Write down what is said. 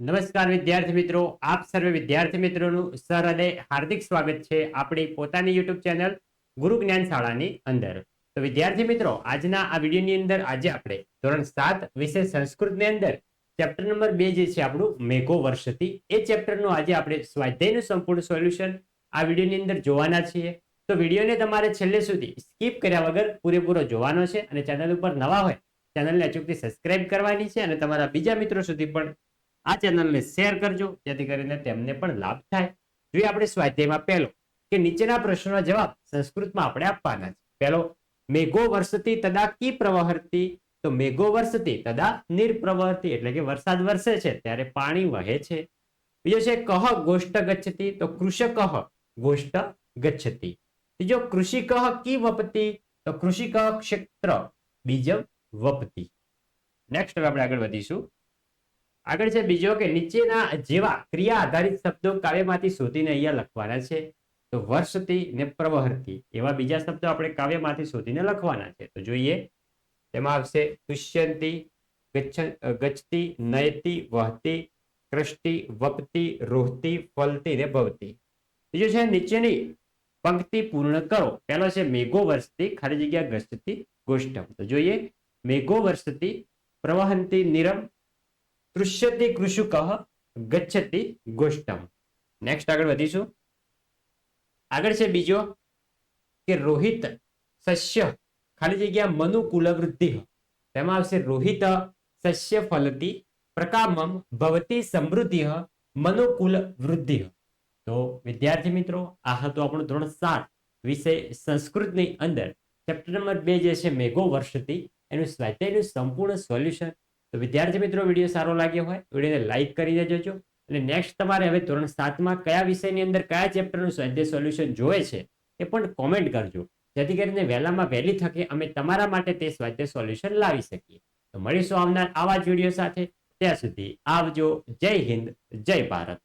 નમસ્કાર વિદ્યાર્થી મિત્રો, આપ સર્વે વિદ્યાર્થી મિત્રોનું સરહદે હાર્દિક સ્વાગત છે આપણી પોતાની યુટ્યુબ ચેનલ ગુરુ જ્ઞાન શાળાની અંદર. તો વિદ્યાર્થી મિત્રો, આજના આ વિડીયોની અંદર આજે આપણે ધોરણ સાત વિષય સંસ્કૃતની અંદર ચેપ્ટર નંબર બે જે છે આપણું મેઘો વર્ષથી, એ ચેપ્ટરનું આજે આપણે સ્વાધ્યાયનું સંપૂર્ણ સોલ્યુશન આ વિડીયોની અંદર જોવાના છીએ. તો વિડીયોને તમારે છેલ્લે સુધી સ્કીપ કર્યા વગર પૂરેપૂરો જોવાનો છે અને ચેનલ ઉપર નવા હોય, ચેનલને અચૂકથી સબસ્ક્રાઇબ કરવાની છે અને તમારા બીજા મિત્રો સુધી પણ આ ચેનલને શેર કરજો, જેથી કરીને તેમને પણ લાભ થાય. જોઈએ આપણે સ્વાધ્યાયમાં પહેલો, કે નીચેના પ્રશ્નોના જવાબ સંસ્કૃતમાં આપણે આપવાના છે. પહેલો મેઘો વર્ષતી તદા કી પ્રવહરતી? તો મેઘો વર્ષતી તદા નિર્પ્રવર્તી એટલે કે વરસાદ વરસે છે, ત્યારે પાણી વહે છે. બીજો છે, કહ ગોષ્ઠ ગચ્છતી તો કૃષક ગોષ્ઠ ગચ્છતી ત્રીજો કૃષિક કી વપતી? તો કૃષિક ક્ષેત્ર. બીજ, વપતી. નેક્સ્ટ હવે આપણે આગળ વધીશું. આગળ છે બીજો કે નીચેના જેવા ક્રિયા આધારિત શબ્દો કાવ્યમાંથી શોધીને અહીંયા લખવાના છે. તો વર્ષતી ને પ્રવહરથી એવા બીજા શબ્દો આપણે કાવ્યમાંથી શોધીને લખવાના છે. તો જોઈએ, તેમાં આવશે તુષ્યંતી ગચ્છ- ગચ્છતી, નયતી, વહતી કૃષ્ટી વપતી રોહતી, ફલતી ને ભવતી. બીજું છે નીચેની પંક્તિ પૂર્ણ કરો. પહેલો છે મેઘો વર્ષથી ખાલી જગ્યા ગચ્છતી ગોષ્ઠમ. તો જોઈએ, મેઘો વર્ષથી પ્રવહંતી નિરમ તૃષ્યતિ કૃષુક ગચ્છતિ ગોષ્ઠમ. નેક્સ્ટ આગળ વધીશું. આગળ છે બીજો કે રોહિત સસ્ય. ખાલી જગ્યા મનુકુલ વૃદ્ધિ તેમાં આવશે રોહિત સસ્ય ફલતી પ્રકામમ ભવતી સમૃદ્ધિ મનુકુલ વૃદ્ધિ તો વિદ્યાર્થી મિત્રો, આ હતો આપણો ધોરણ સાત વિષય સંસ્કૃતની અંદર. ચેપ્ટર નંબર બે જે છે, મેઘો વર્ષથી એનું સ્વાધ્યાયનું સંપૂર્ણ સોલ્યુશન તો વિદ્યાર્થી મિત્રો, વીડિયો સારો લાગ્યો હોય વિડીયોને લાઈક કરી દેજો અને નેક્સ્ટ તમારે હવે ધોરણ સાતમાં કયા વિષયની અંદર કયા ચેપ્ટરનું સ્વાધ્યાય સોલ્યુશન જોઈએ છે, એ પણ કોમેન્ટ કરજો. જેથી કરીને વહેલામાં વહેલી થકે અમે તમારા માટે તે સ્વાધ્યાય સોલ્યુશન લાવી શકીએ. તો મળીશું આવનાર આવા જ વીડિયો સાથે. ત્યાં સુધી આવજો. જય હિન્દ, જય ભારત.